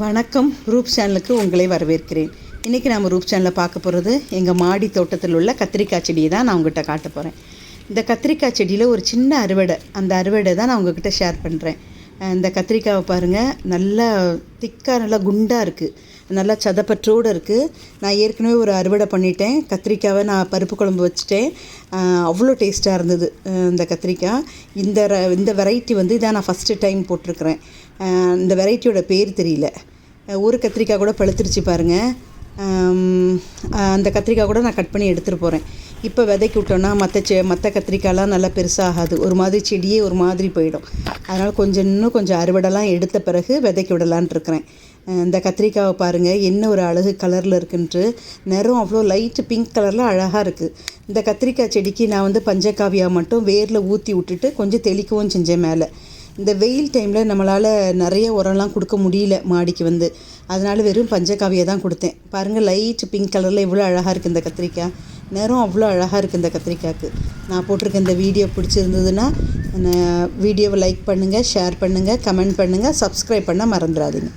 வணக்கம். ரூப் சேனலுக்கு உங்களை வரவேற்கிறேன். இன்றைக்கி நம்ம ரூப் சேனலில் பார்க்க போகிறது எங்கள் மாடி தோட்டத்தில் உள்ள கத்திரிக்காய் செடியை தான் நான் உங்கள்கிட்ட காட்ட போகிறேன் இந்த கத்திரிக்காய் செடியில் ஒரு சின்ன அறுவடை அந்த அறுவடை தான் நான் உங்ககிட்ட ஷேர் பண்ணுறேன் இந்த கத்திரிக்காவை பாருங்கள் நல்லா திக்காக நல்லா குண்டாக இருக்குது நல்லா சதப்பற்றோடு இருக்குது நான் ஏற்கனவே ஒரு அறுவடை பண்ணிட்டேன். கத்திரிக்காவை நான் பருப்பு குழம்பு வச்சுட்டேன். அவ்வளோ டேஸ்ட்டாக இருந்தது இந்த கத்திரிக்காய். இந்த ர- இந்த வெரைட்டி வந்து இதான் நான் ஃபஸ்ட்டு டைம் போட்டிருக்கிறேன். இந்த வெரைட்டியோட பேர் தெரியல. ஒரு கத்திரிக்காய் கூட பழுத்துருச்சு பாருங்கள் அந்த கத்திரிக்காய் கூட நான் கட் பண்ணி எடுத்துகிட்டு போகிறேன் இப்போ விதைக்கி விட்டோன்னா மற்ற செ மற்ற கத்திரிக்காயெலாம் நல்லா பெருசாகாது. ஒரு மாதிரி செடியே ஒரு மாதிரி போயிடும். அதனால் கொஞ்சம் இன்னும் கொஞ்சம் அறுவடைலாம் எடுத்த பிறகு விதைக்கி விடலான்ட்டு இருக்கிறேன். இந்த கத்திரிக்காவை பாருங்கள் என்ன ஒரு அழகு கலரில் இருக்குன்ட்டு. நிறம் அவ்வளோ லைட்டு பிங்க் கலரில் அழகாக இருக்குது இந்த கத்திரிக்காய் செடிக்கு நான் வந்து பஞ்சக்காவியாக மட்டும் வேரில் ஊற்றி விட்டுட்டு கொஞ்சம் தெளிக்கவும் செஞ்சேன் மேலே. இந்த வெயில் டைமில் நம்மளால் நிறைய உரம்லாம் கொடுக்க முடியல மாடிக்கு வந்து. அதனால் வெறும் பஞ்சக்காவியை தான் கொடுத்தேன். பாருங்கள் லைட்டு பிங்க் கலரில் இவ்வளோ அழகாக இருக்குது இந்த கத்திரிக்காய். நிறம் அவ்வளோ அழகாக இருக்குது இந்த கத்திரிக்காய்க்கு. நான் போட்டிருக்க இந்த வீடியோ பிடிச்சிருந்ததுன்னா வீடியோவை லைக் பண்ணுங்கள் ஷேர் பண்ணுங்கள் கமெண்ட் பண்ணுங்கள் சப்ஸ்கிரைப் பண்ண மறந்துடாதீங்க.